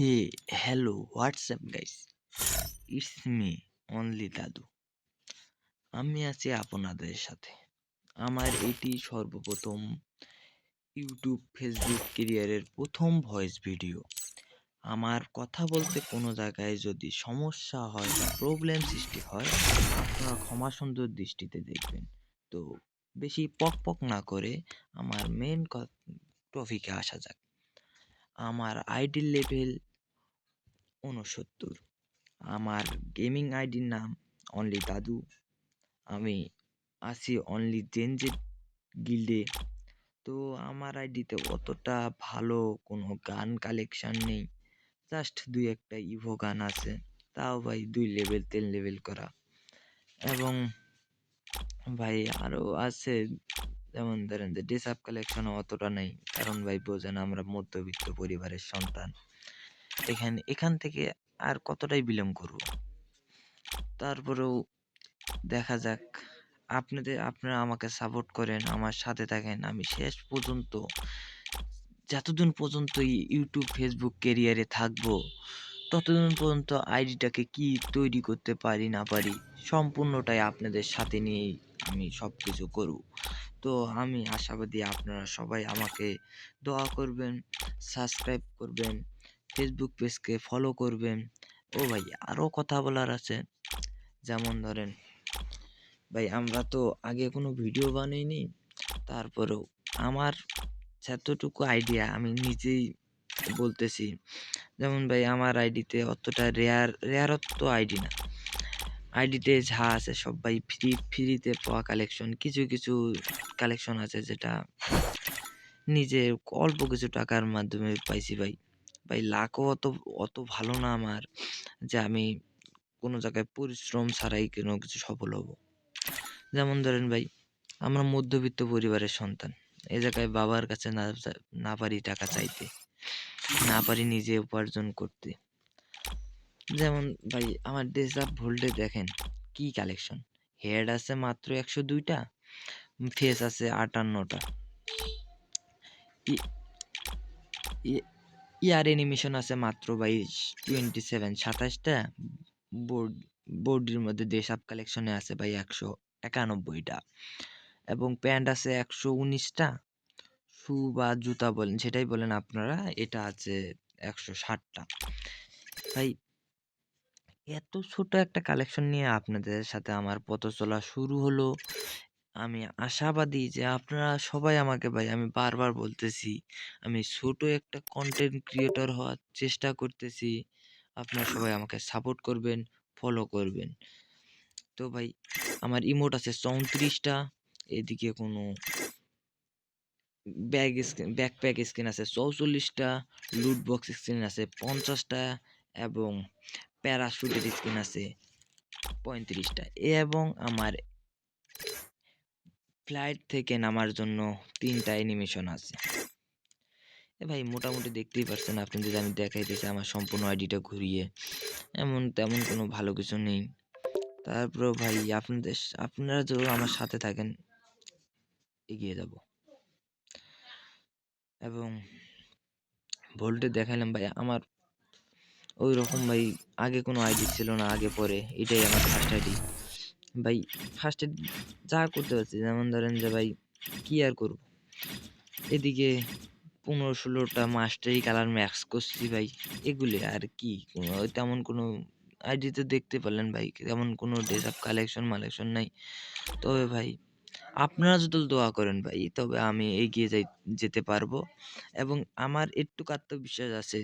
Hey, hello, WhatsApp guys. It's me, only দাদু। আমি আছি আপনাদের সাথে। আমার এটি সর্বপ্রথম ইউটিউব, ফেসবুক ক্যারিয়ারের প্রথম ভয়েস ভিডিও। আমার কথা বলতে কোনো জায়গায় যদি সমস্যা হয় বা প্রবলেম সৃষ্টি হয়, আপনারা ক্ষমা সুন্দর দৃষ্টিতে দেখবেন। তো বেশি পক পক না করে আমার মেন টপিকে আসা যাক। আমার আইডি লেভেল উনসত্তর আমার গেমিং আইডির নাম অনলি দাদু আমি আছি অনলি জেনজেট গিল্ডে তো আমার আইডিতে অতটা ভালো কোনো গান কালেকশন নেই। জাস্ট দুই একটা ইভো গান আছে। তাও ভাই দুই লেভেল তিন লেভেল করা। এবং ভাই আরও আছে, যেমন ধরেন যে ডিসাপ কালেকশন অতটা নেই। কারণ ভাই বোঝেন আমরা মধ্যবিত্ত পরিবারের সন্তান। এখানে, এখান থেকে আর কতটাই বিলং করব? তারপরেও দেখা যাক। আপনাদের, আপনারা আমাকে সাপোর্ট করেন, আমার সাথে থাকেন। আমি শেষ পর্যন্ত, যতদিন পর্যন্ত ইউটিউব ফেসবুক কেরিয়ারে থাকব, ততদিন পর্যন্ত আইডিটাকে কি তৈরি করতে পারি, না পারি, সম্পূর্ণটাই আপনাদের সাথে নিয়েই আমি সব কিছু করব। তো আমি আশাবাদী আপনারা সবাই আমাকে দোয়া করবেন সাবস্ক্রাইব করবেন ফেসবুক পেজকে ফলো করবেন। ও ভাই আরও কথা বলার আছে। যেমন ধরেন, ভাই, আমরা তো আগে কোনো ভিডিও বানাইনি, তারপরেও আমার যতটুকু আইডিয়া আমি নিজেই বলতেছি। যেমন ভাই, আমার আইডিতে অতটা রেয়ার রেয়ারত্ব আইডি না। আইডিতে যা আছে সব ভাই ফ্রি ফ্রিতে পাওয়া কালেকশন কিছু কিছু কালেকশন আছে যেটা নিজে অল্প কিছু টাকার মাধ্যমে পাইছি ভাই। ভাই লাখও অত অত ভালো না আমার যে আমি কোনো জায়গায় পরিশ্রম ছাড়াই কোনো কিছু সফল হব। যেমন ধরেন ভাই, আমরা মধ্যবিত্ত পরিবারের সন্তান। এ জায়গায় বাবার কাছে না না পারি টাকা চাইতে, না পারি নিজে উপার্জন করতে। যেমন ভাই, আমার ডেজাপ ভোল্টে দেখেন কি কালেকশন হেড আছে মাত্র একশো দুইটা ফেস আছে আটান্নটা। ইয়ার অ্যানিমেশন আছে মাত্র ভাই টোয়েন্টি সেভেন সাতাশটা। বোর্ড বোর্ডের মধ্যে দেশাপ কালেকশনে আছে ভাই একশো একানব্বইটা। এবং প্যান্ট আছে একশো উনিশটা। শু বা জুতা বলেন, সেটাই বলেন আপনারা, এটা আছে একশো ষাটটা। ভাই, এত ছোট একটা কালেকশন নিয়ে আপনাদের সাথে আমার পথ চলা শুরু হলো। আমি আশাবাদী যে আপনারা সবাই আমাকে ভাই আমি বারবার বলতেছি। আমি ছোট একটা কন্টেন্ট ক্রিয়েটর হওয়ার চেষ্টা করতেছি। আপনারা সবাই আমাকে সাপোর্ট করবেন ফলো করবেন। তো ভাই, আমার ইমোট আছে চৌত্রিশটা। এদিকে কোনো ব্যাগ স্ক্রিন ব্যাকপ্যাক স্ক্রিন আছে চৌচল্লিশটা। লুট বক্স স্ক্রিন আছে পঞ্চাশটা এবং প্যারাশুটের স্ক্রিন আছে পঁয়ত্রিশটা। এবং আমার ফ্লাইট থেকে নামার জন্য তিনটা অ্যানিমেশন আছে। এ ভাই, মোটামুটি দেখতেই পারছেন, আপনি যদি আমি দেখাই দেখাইতেছি আমার সম্পূর্ণ আইডিটা ঘুরিয়ে, এমন তেমন কোনো ভালো কিছু নেই। তারপরেও ভাই, আপনাদের আপনারা যদি আমার সাথে থাকেন, এগিয়ে যাব। এবং ভোল্টে দেখাইলাম ভাই, আমার ওই রকম ভাই, আগে কোনো আইডি ছিল না, আগে পরে, এটাই আমার ফার্স্ট আইডি। ভাই ফার্স্টে যা করতে পারছি, যেমন ধরেন যে ভাই, কি আর করব? এদিকে পনেরো ষোলোটা মাস্টারি কালার ম্যাক্স করছি ভাই, এগুলি আর কি? তেমন কোনো আইডিতে দেখতে পারলেন ভাই, তেমন কোনো ড্রেস আপ কালেকশন মালেকশন নাই। তবে ভাই, আপনারা যদি দোয়া করেন ভাই, তবে আমি এগিয়ে যাই, যেতে পারব। এবং আমার একটু আত্মবিশ্বাস আছে